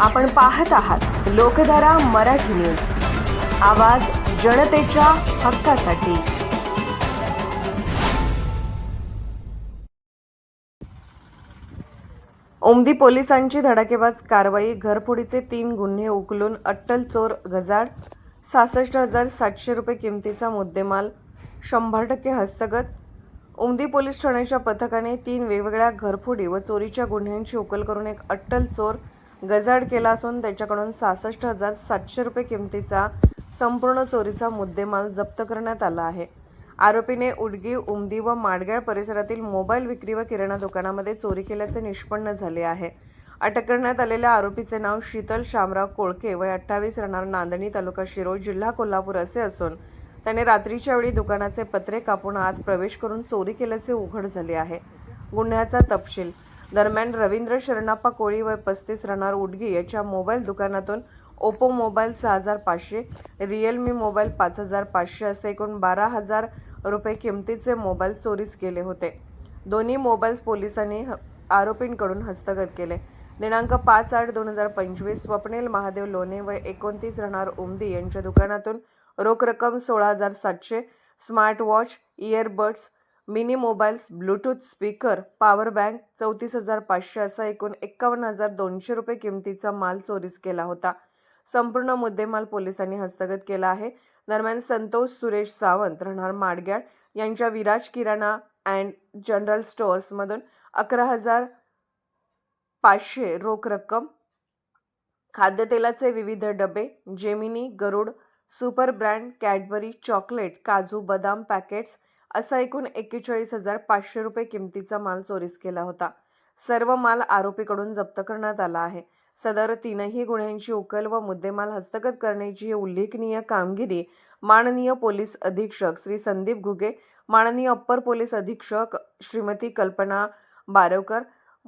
आपण पाहत आहात लोकधारा मराठी न्यूज. आवाज जनतेच्या हक्कासाठी. ओमदी पोलिसांची धडाकेबाज कारवाई घरफोडीचे तीन गुन्हे उकलून अट्टल चोर गजाड सहासष्ट हजार सातशे रुपये किमतीचा मुद्देमाल शंभर टक्के हस्तगत. उमदी पोलीस ठाण्याच्या पथकाने तीन वेगवेगळ्या घरफोडी व चोरीच्या गुन्ह्यांची उकल करून एक अट्टल चोर गजाड केला असून त्याच्याकडून सहासष्ट हजार सातशे रुपये किमतीचा संपूर्ण चोरीचा मुद्देमाल जप्त करण्यात आला आहे. आरोपीने उडगी उमदी व माडगाळ परिसरातील मोबाईल विक्री व किराणा दुकानामध्ये चोरी केल्याचे निष्पन्न झाले आहे. अटक करण्यात आलेल्या आरोपीचे नाव शीतल शामराव कोळके वय अठ्ठावीस राहणार नांदणी तालुका शिरोळ जिल्हा कोल्हापूर असे असून त्याने रात्रीच्या वेळी दुकानाचे पत्रे कापून आत प्रवेश करून चोरी केल्याचे उघड झाले आहे. गुन्ह्याचा तपशील दरम्यान रवींद्र शरणाप्पा कोळी वय पस्तीस राहणार उडगी याच्या मोबाईल दुकानातून ओप्पो मोबाईल सहा हजार पाचशे रिअलमी मोबाईल पाच हजार पाचशे असे एकूण बारा हजार रुपये किमतीचे मोबाईल चोरीस केले होते. दोन्ही मोबाईल्स पोलिसांनी ह- आरोपींकडून हस्तगत केले. दिनांक पाच आठ दोन हजार पंचवीस स्वप्नील महादेव लोणे व एकोणतीस राहणार उमदी यांच्या दुकानातून रोख रक्कम सोळा हजार सातशे smart watch earbuds mini mobiles Bluetooth speaker power bank चौतीस हजार पाचशे असा एकूण एक्कावन्न हजार दोनशे रुपये किमतीचा माल चोरीस केला होता. संपूर्ण मुद्देमाल पोलिसांनी हस्तगत केला आहे. दरम्यान संतोष सुरेश सावंत राहणार माडग्याळ यांच्या विराज किराणा अँड जनरल स्टोअर्समधून अकरा हजार पाचशे रोख रक्कम खाद्यतेलाचे विविध डबे Gemini Garud super brand Cadbury chocolate काजू बदाम पॅकेट्स असा एकूण एक्केचाळीस हजार पाचशे रुपये किमतीचा माल चोरीस केला होता. सर्व माल आरोपीकडून जप्त करण्यात आला आहे. सदर तीनही गुन्ह्यांची उकल व मुद्देमाल हस्तगत करण्याची ही उल्लेखनीय कामगिरी माननीय पोलीस अधीक्षक श्री संदीप घुगे माननीय अप्पर पोलीस अधीक्षक श्रीमती कल्पना बारवकर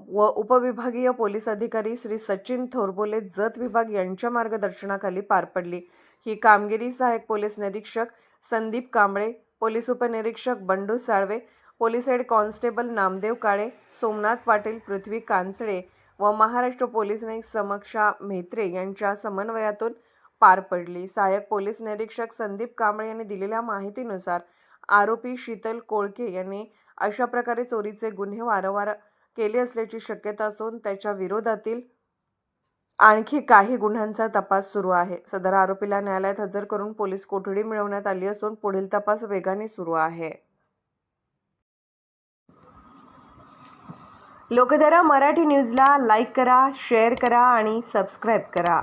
व उपविभागीय पोलीस अधिकारी श्री सचिन थोरबोले जत विभाग यांच्या मार्गदर्शनाखाली पार पडली. ही कामगिरी सहाय्यक पोलीस निरीक्षक संदीप कांबळे पोलीस उपनिरीक्षक Bandu Salve police head constable Namdev Kale Somnath Patil Prithvi Kanchale व महाराष्ट्र पोलीस नाईक समक्षा म्हेत्रे यांच्या समन्वयातून पार पडली. सहाय्यक पोलीस निरीक्षक संदीप कांबळे यांनी दिलेल्या माहितीनुसार आरोपी शीतल कोळके यांनी अशा प्रकारे चोरीचे गुन्हे वारंवार केले असल्याची शक्यता असून त्याच्या विरोधातील आणखी काही गुन्ह्यांचा तपास सुरू आहे. सदर आरोपीला न्यायालयात हजर करून पोलीस कोठडी मिळवण्यात आली असून पुढील तपास वेगाने सुरू आहे. लोकधारा मराठी न्यूजला लाईक करा शेअर करा आणि सबस्क्राईब करा.